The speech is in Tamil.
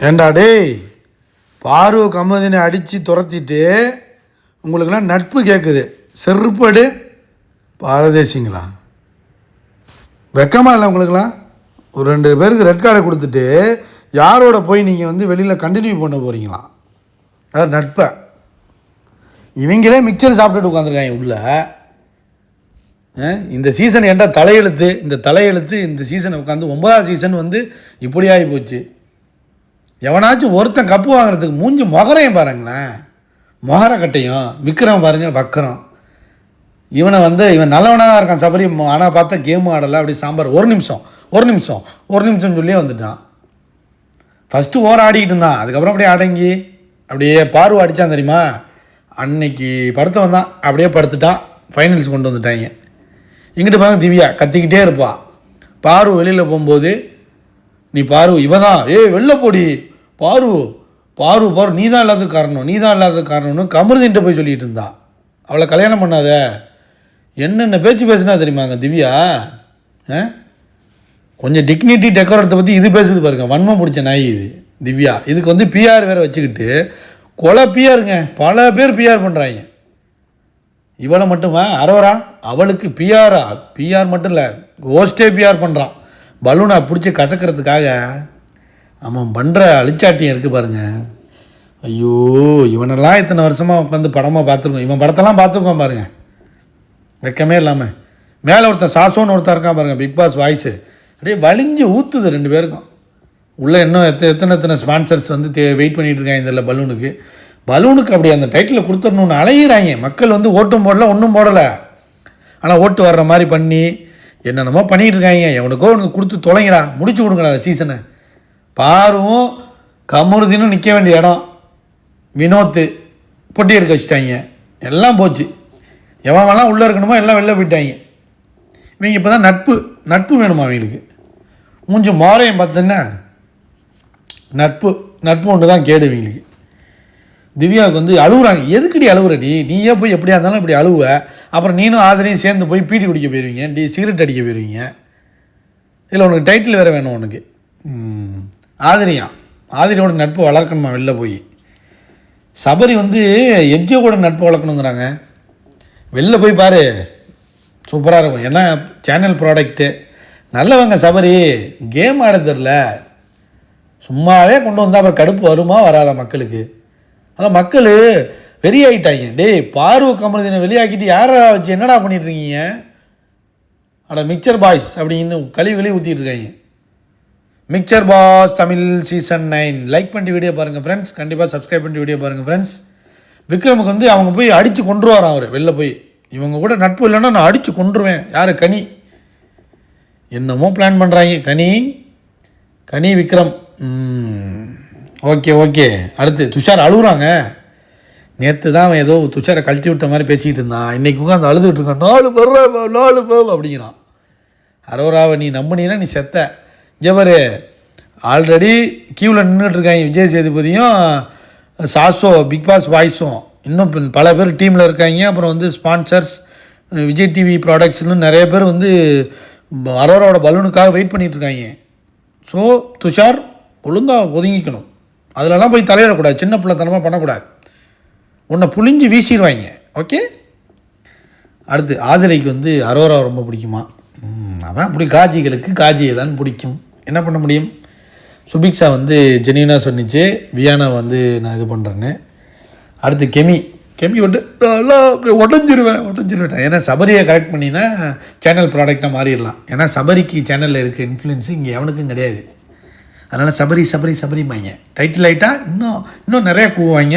ஏண்டா டேய் பாரு கமதினை அடித்து துரத்திட்டு உங்களுக்கெல்லாம் நட்பு கேட்குது செருப்படு பாரதேசிங்களா? வெக்கமாக இல்லை உங்களுக்கெல்லாம்? ஒரு ரெண்டு பேருக்கு ரெட் கார்டை கொடுத்துட்டு யாரோட போய் நீங்கள் வந்து வெளியில் கண்டினியூ பண்ண போகிறீங்களா அதாவது நட்பை? இவங்களே மிக்சர் சாப்பிட்டுட்டு உட்காந்துருக்காங்க உள்ள. இந்த சீசன் ஏன்டா தலையெழுத்து? இந்த தலையெழுத்து இந்த சீசனை உட்காந்து ஒன்பதாவது சீசன் வந்து இப்படி ஆகி போச்சு. எவனாச்சும் ஒருத்தன் கப்பு வாங்குறதுக்கு மூஞ்சி மொகரையும் பாருங்களேன். மொகர கட்டையும் விக்ரம் பாருங்க வக்கரம் இவனை வந்து இவன் நல்லவனாக தான் இருக்கான் சபரி. ஆனால் பார்த்தா கேமும் ஆடலை அப்படி சாம்பார். ஒரு நிமிஷம் ஒரு நிமிஷம் ஒரு நிமிஷம் சொல்லியே வந்துட்டான். ஃபஸ்ட்டு ஓர ஆடிக்கிட்டு இருந்தான் அதுக்கப்புறம் அப்படியே அடங்கி அப்படியே பார்வை அடித்தான் தெரியுமா? அன்னைக்கு படுத்து வந்தான் அப்படியே படுத்துட்டான். ஃபைனல்ஸ் கொண்டு வந்துட்டாங்க. இங்கிட்டு பாருங்க திவ்யா கத்திக்கிட்டே இருப்பான் பார்வை வெளியில் போகும்போது நீ பாரு இவன். தான் ஏய் வெளில போடி. பாரு. பாரு பாரு. நீ தான் இல்லாததுக்கு காரணம். நீ தான் இல்லாத காரணம்னு கமருதின்ட்டு போய் சொல்லிட்டு இருந்தா. அவளை கல்யாணம் பண்ணாத. என்னென்ன பேச்சு பேசுனா தெரியுமாங்க திவ்யா? ஆ? கொஞ்சம் டிக்னிட்டி டெக்கரேட்டை பற்றி இது பேசுது பாருங்க. வன்மம் பிடிச்ச நாய் இது திவ்யா. இதுக்கு வந்து பிஆர் வேறு வச்சுக்கிட்டு கொலை பிஆருங்க பல பேர் பிஆர் பண்ணுறாங்க இவளை மட்டுமா? அரோரா அவளுக்கு பிஆரா பிஆர் மட்டும் இல்லை. ஹோஸ்டே பிஆர் பண்ணுறான் பலூனை பிடிச்சி கசக்கிறதுக்காக அவன் பண்ணுற அழிச்சாட்டியம் இருக்குது பாருங்க. ஐயோ இவனெல்லாம் இத்தனை வருஷமாக உட்காந்து படமாக பார்த்துருக்கோம். இவன் படத்தெல்லாம் பார்த்துருக்கோம் பாருங்கள் வெக்கமே இல்லாமல் மேலே ஒருத்தன் சாசோன்னு ஒருத்தன் இருக்கான் பாருங்கள் பிக் பாஸ் வாய்ஸு அப்படியே வலிஞ்சு ஊற்றுது ரெண்டு பேருக்கும். உள்ளே இன்னும் எத்த எத்தனை எத்தனை ஸ்பான்சர்ஸ் வந்து தே வெயிட் பண்ணிகிட்டு இருக்காங்க இதில் பலூனுக்கு. பலூனுக்கு அப்படி அந்த டைட்டில் கொடுத்துடணும்னு அலையிறாங்க. மக்கள் வந்து ஓட்டும் போடல ஒன்றும் போடலை. ஆனால் ஓட்டு வர்ற மாதிரி பண்ணி என்னென்னமோ பண்ணிகிட்டு இருக்காங்க எவனுக்கோ உனக்கு கொடுத்து தொலைங்கடா. முடிச்சு கொடுங்கடா அந்த சீசனை பாருவும் கமருதினும் நிற்க வேண்டிய இடம். வினோத்து. பொட்டி எடுக்க வச்சுட்டாங்க. எல்லாம் போச்சு. எவன் வேணாம் உள்ளே இருக்கணுமோ எல்லாம் வெளில போயிட்டாங்க. இவங்க இப்போ தான் நட்பு நட்பு வேணுமா அவங்களுக்கு மூஞ்சி மாறையும் பார்த்தீங்கன்னா நட்பு நட்பு ஒன்று தான் கேடு இவங்களுக்கு. திவ்யாவுக்கு வந்து அழுகுறாங்க எதுக்குடி அழுகுறடி நீயே போய் எப்படியா இருந்தாலும் இப்படி அழுவ. அப்புறம் நீனும் ஆதரையும் சேர்ந்து போய் பீடி குடிக்க போயிடுவீங்க டி சிகரெட் அடிக்க போயிடுவீங்க இதில் உனக்கு டைட்டில் வேறு வேணும் உனக்கு. ஆதிரியா? ஆதிரியோட நட்பு வளர்க்கணுமா வெளில போய்? சபரி வந்து எம்ஜியோட நட்பு வளர்க்கணுங்கிறாங்க. வெளில போய் பாரு. சூப்பராக இருக்கும். ஏன்னா சேனல் ப்ராடக்ட்டு நல்லவங்க சபரி கேம் ஆட தெரில. சும்மாவே கொண்டு வந்தால் அப்புறம் கடுப்பு வருமா வராதா மக்களுக்கு? அதான் மக்கள் பெரிய வெறியாயிட்டாங்க டேய் பார்வை கமருதினை வெளியாக்கிட்டு யாரா வச்சு என்னடா பண்ணிட்டு இருக்கீங்க அட மிக்சர் பாய்ஸ் அப்படின்னு கழிவு வெளியே ஊற்றிட்டு இருக்காங்க mixture boss Tamil season nine. Like பண்ணிட்டு வீடியோ பாருங்கள் ஃப்ரெண்ட்ஸ் கண்டிப்பாக சப்ஸ்கிரைப் பண்ணிட்டு வீடியோ பாருங்கள் ஃப்ரெண்ட்ஸ் விக்ரமுக்கு வந்து அவங்க போய் அடித்து கொண்டுருவாராம் அவர் வெளில போய். இவங்க கூட நட்பு இல்லைன்னா நான் அடித்து கொண்டுருவேன் யார்? கனி. என்னமோ பிளான் பண்ணுறாங்க கனி. கனி விக்ரம். Okay okay. அடுத்து துஷார் அழுகுறாங்க நேற்று தான் அவன் ஏதோ துஷாரை கழட்டி விட்ட மாதிரி பேசிக்கிட்டு இருந்தான். இன்றைக்கி உட்காந்து அழுதுகிட்டு இருக்கான். நாலு பர்றா நாலு போ அப்படிங்கிறான். அரோராவை நீ நம்பினீன்னா நீ செத்த. ஜவரு ஆல்ரெடி கியூவில் நின்றுட்டு இருக்காங்க விஜய் சேதுபதியும் சாசோ பிக் பாஸ் வாய்ஸும் இன்னும் பல பேர் டீமில் இருக்காங்க. அப்புறம் வந்து ஸ்பான்சர்ஸ் விஜய் டிவி ப்ராடக்ட்ஸ்னு நிறைய பேர் வந்து அரோராவோட பலூனுக்காக வெயிட் பண்ணிகிட்ருக்காங்க இருக்காங்க. ஸோ துஷார் ஒழுங்காக ஒதுங்கிக்கணும். அதிலலாம் போய் தலையிடக்கூடாது. சின்ன பிள்ளைத்தனமாக பண்ணக்கூடாது. உன்னை புழிஞ்சு வீசிடுவாங்க ஓகே அடுத்து ஆதிரைக்கு வந்து அரோரா ரொம்ப பிடிக்குமா? அதான் அப்படி காஜிகளுக்கு காஜியை தான் பிடிக்கும். என்ன பண்ண முடியும்? சுபிக்ஷா வந்து ஜெனியூனாக சொன்னிச்சு வியானா வந்து நான் இது பண்ணுறேன்னு அடுத்து கெமி. கெமி வந்து நல்லா உடஞ்சிருவேன் உடஞ்சிருவேன். ஏன்னா சபரியை கரெக்ட் பண்ணினா சேனல் ப்ராடக்டாக மாறிடலாம். ஏன்னா சபரிக்கு சேனலில் இருக்க இன்ஃப்ளூயன்ஸு இங்கே எவனுக்கும் கிடையாது. அதனால் சபரி சபரி சபரிம்பாங்க டைட்டில் ஆகிட்டா இன்னும் இன்னும் நிறையா கூவாங்க